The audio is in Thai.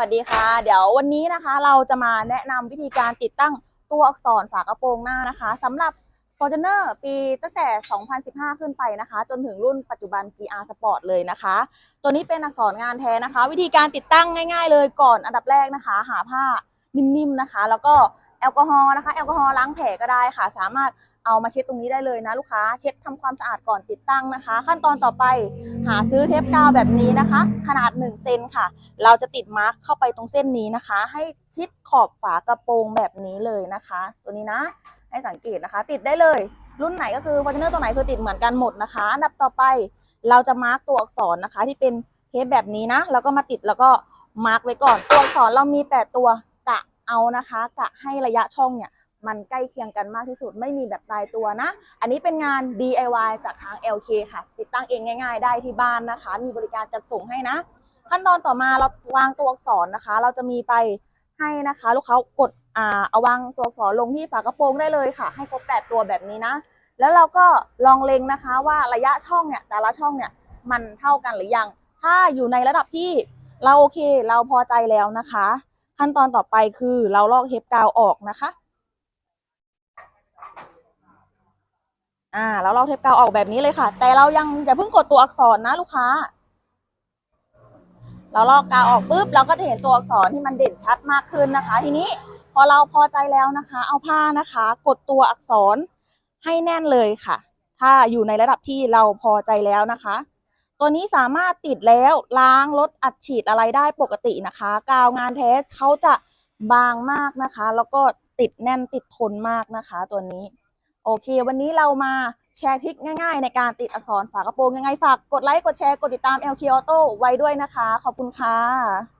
วัสดีค่ะ เดี๋ยววันนี้นะคะ เราจะมาแนะนำวิธีการติดตั้งตัวอักษรฝากระโปรงหน้านะคะสำหรับ Fortuner ปีตั้งแต่ 2015 ขึ้นไปนะคะ จนถึงรุ่นปัจจุบัน GR Sport เลยนะคะ ตัวนี้เป็นอักษรงานแท้นะคะ วิธีการติดตั้งง่าย ๆ เลยก่อนอันดับแรกนะคะ หาผ้านิ่มๆนะคะ แล้วก็แอลกอฮอล์นะคะแอลกอฮอล์ล้างแผลก็ได้ค่ะ สามารถเอามาเช็ดตรงนี้ได้เลยนะลูกค้า เช็ดทำความสะอาดก่อนติดตั้งนะคะ ขั้นตอนต่อไป หาซื้อเทปกาวแบบนี้นะคะ ขนาด1เซนค่ะ เราจะติดมาร์กเข้าไปตรงเส้นนี้นะคะ ให้ชิดขอบฝากระโปรงแบบนี้เลยนะคะ ตัวนี้นะให้สังเกตนะคะ ติดได้เลย รุ่นไหนก็คือฟอร์จูเนอร์ตัวไหนคือติดเหมือนกันหมดนะคะอันดับต่อไปเราจะมาร์กตัวอักษรนะคะ ที่เป็นเทปแบบนี้นะแล้วก็มาติดแล้วก็มาร์กไว้ก่อน ตัวอักษรเรามีแปดตัวกะเอานะคะ กะให้ระยะช่องเนี่ย มันใกล้เคียงกันมากที่สุดไม่มีแบบตายตัวนะ อันนี้เป็นงาน DIY จากทาง LK ค่ะ ติดตั้งเองง่าย ๆ ได้ที่บ้านนะคะ มีบริการจัดส่งให้นะ ขั้นตอนต่อมาเราวางตัวอักษรนะคะ เราจะมีไปให้นะคะ ลูกค้ากดอ่าเอาวางตัวอักษรลงที่ฝากระโปรงได้เลยค่ะ ให้ครบแปดตัวแบบนี้นะ แล้วเราก็ลองเล็งนะคะว่าระยะช่องเนี่ยแต่ละช่องเนี่ยมันเท่ากันหรือยัง ถ้าอยู่ในระดับที่เราโอเค เราพอใจแล้วนะคะ ขั้นตอนต่อไปคือเราลอกเทปกาวออกนะคะ อ่าแล้วเราเทปกาวออกแบบนี้เลยค่ะ แต่เรายังอย่าเพิ่งกดตัวอักษรนะลูกค้า เราลอกกาวออกปุ๊บเราก็จะเห็นตัวอักษรที่มันเด่นชัดมากขึ้นนะคะ ทีนี้พอเราพอใจแล้วนะคะ เอาผ้านะคะ กดตัวอักษรให้แน่นเลยค่ะ ถ้าอยู่ในระดับที่เราพอใจแล้วนะคะ ตัวนี้สามารถติดแล้วล้างลดอัดฉีดอะไรได้ปกตินะคะ กาวงานแท้เขาจะบางมากนะคะ แล้วก็ติดแน่นติดทนมากนะคะ ตัวนี้ โอเค วันนี้เรามาแชร์ทริคง่ายๆ ในการติดอักษรฝากระโปรงยังไงฝากกดไลค์กดแชร์กดติดตาม LK Auto ไว้ด้วยนะคะ ขอบคุณค่ะ